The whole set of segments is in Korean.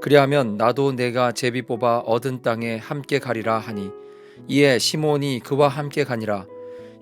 그리하면 나도 내가 제비 뽑아 얻은 땅에 함께 가리라 하니 이에 시므온이 그와 함께 가니라.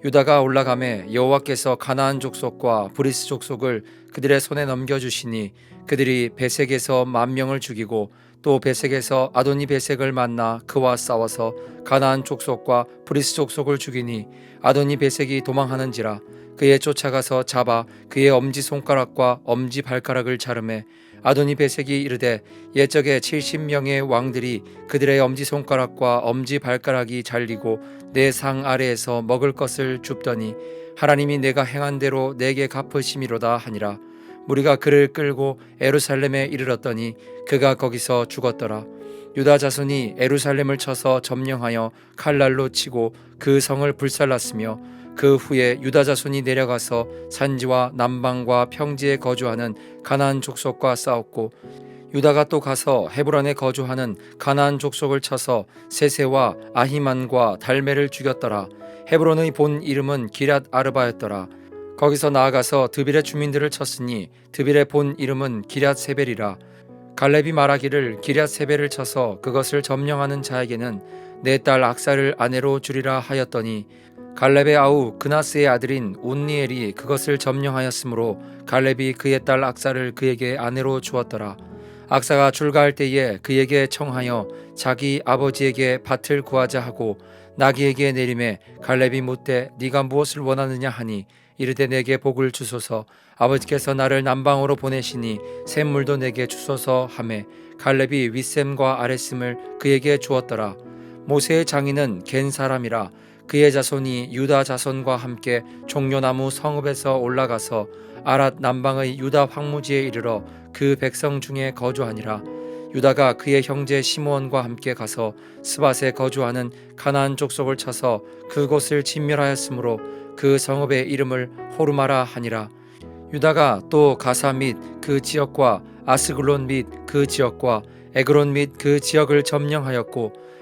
유다가 올라가매 여호와께서 가나안 족속과 브리스 족속을 그들의 손에 넘겨 주시니 그들이 베색에서 만 명을 죽이고 또 베색에서 아도니 베색을 만나 그와 싸워서 가나안 족속과 브리스 족속을 죽이니 아도니 베색이 도망하는지라. 그에 쫓아가서 잡아 그의 엄지 손가락과 엄지 발가락을 자르매 아도니 베색이 이르되 옛적에 70명의 왕들이 그들의 엄지 손가락과 엄지 발가락이 잘리고 내 상 아래에서 먹을 것을 줍더니 하나님이 내가 행한 대로 내게 갚으심이로다 하니라. 무리가 그를 끌고 에루살렘에 이르렀더니 그가 거기서 죽었더라. 유다 자손이 에루살렘을 쳐서 점령하여 칼날로 치고 그 성을 불살랐으며 그 후에 유다 자손이 내려가서 산지와 남방과 평지에 거주하는 가나안 족속과 싸웠고 유다가 또 가서 헤브론에 거주하는 가나안 족속을 쳐서 세세와 아히만과 달메를 죽였더라. 헤브론의 본 이름은 기랏 아르바였더라. 거기서 나아가서 드빌의 주민들을 쳤으니 드빌의 본 이름은 기랏 세벨이라. 갈렙이 말하기를 기랏 세벨을 쳐서 그것을 점령하는 자에게는 내 딸 악사를 아내로 주리라 하였더니 갈렙의 아우 그나스의 아들인 온니엘이 그것을 점령하였으므로 갈렙이 그의 딸 악사를 그에게 아내로 주었더라. 악사가 출가할 때에 그에게 청하여 자기 아버지에게 밭을 구하자 하고 나귀에게 내림에 갈렙이 묻되 네가 무엇을 원하느냐 하니 이르되 내게 복을 주소서 아버지께서 나를 남방으로 보내시니 샘물도 내게 주소서 하매 갈렙이 윗샘과 아랫샘을 그에게 주었더라 모세의 장인은 겐 사람이라 그의 자손이 유다 자손과 함께 종려나무 성읍에서 올라가서 아랏 남방의 유다 황무지에 이르러 그 백성 중에 거주하니라. 유다가 그의 형제 시므온과 함께 가서 스밧에 거주하는 가나안 족속을 쳐서 그곳을 진멸하였으므로 그 성읍의 이름을 호르마라 하니라. 유다가 또 가사 및 그 지역과 아스글론 및 그 지역과 에그론 및 그 지역을 점령하였고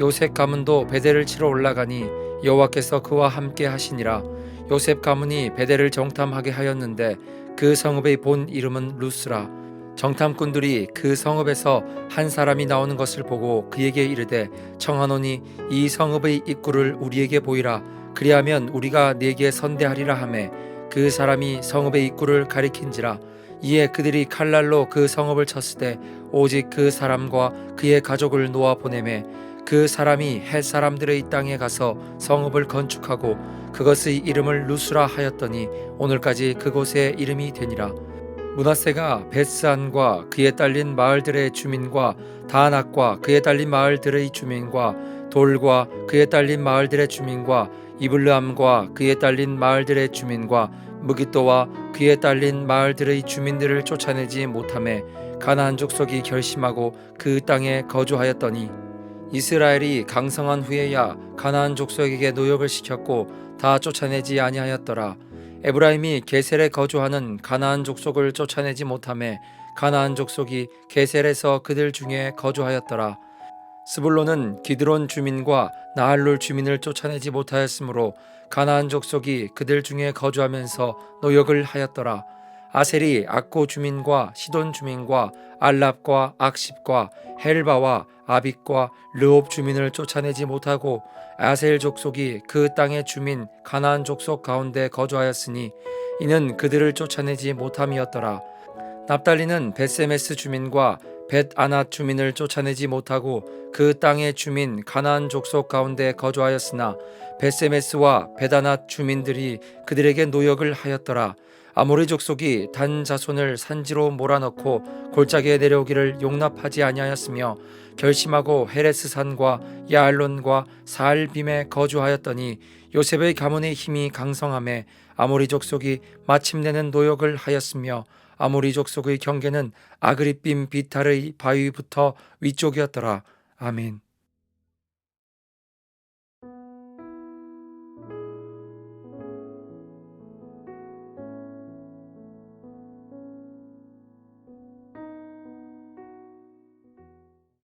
요셉 가문도 베델을 치러 올라가니 여호와께서 그와 함께 하시니라. 요셉 가문이 베델을 정탐하게 하였는데 그 성읍의 본 이름은 루스라. 정탐꾼들이 그 성읍에서 한 사람이 나오는 것을 보고 그에게 이르되 청하노니 이 성읍의 입구를 우리에게 보이라. 그리하면 우리가 네게 선대하리라 하매 그 사람이 성읍의 입구를 가리킨지라. 이에 그들이 칼날로 그 성읍을 때 오직 그 사람과 그의 가족을 놓아 보내매 그 사람이 헷 사람들의 땅에 가서 성읍을 건축하고 그것의 이름을 루스라 하였더니 오늘까지 그곳의 이름이 되니라. 문하세가 베스안과 그에 딸린 마을들의 주민과 다낙과 그에 딸린 마을들의 주민과 돌과 그에 딸린 마을들의 주민과 이블르함과 그에 딸린 마을들의 주민과 무기또와 그에 딸린 마을들의 주민들을 쫓아내지 못함에 가나안 족속이 결심하고 그 땅에 거주하였더니 이스라엘이 강성한 후에야 가나안 족속에게 노역을 시켰고 다 쫓아내지 아니하였더라. 에브라임이 게셀에 거주하는 가나안 족속을 쫓아내지 못함에 가나안 족속이 게셀에서 그들 중에 거주하였더라. 스불론은 기드론 주민과 나할룰 주민을 쫓아내지 못하였으므로 가나안 족속이 그들 중에 거주하면서 노역을 하였더라. 아셀이 악고 주민과 시돈 주민과 알랍과 악십과 헬바와 아빅과 르옵 주민을 쫓아내지 못하고 아셀 족속이 그 땅의 주민 가나안 족속 가운데 거주하였으니 이는 그들을 쫓아내지 못함이었더라. 납달리는 베세메스 주민과 벳 아낫 주민을 쫓아내지 못하고 그 땅의 주민 가나안 족속 가운데 거주하였으나 베세메스와 베다낫 주민들이 그들에게 노역을 하였더라. 아모리 족속이 단 자손을 산지로 몰아넣고 골짜기에 내려오기를 용납하지 아니하였으며 결심하고 헤레스 산과 야알론과 사알빔에 거주하였더니 요셉의 가문의 힘이 강성함에 아모리 족속이 마침내는 노역을 하였으며 아모리 족속의 경계는 아그리빔 비탈의 바위부터 위쪽이었더라. 아멘.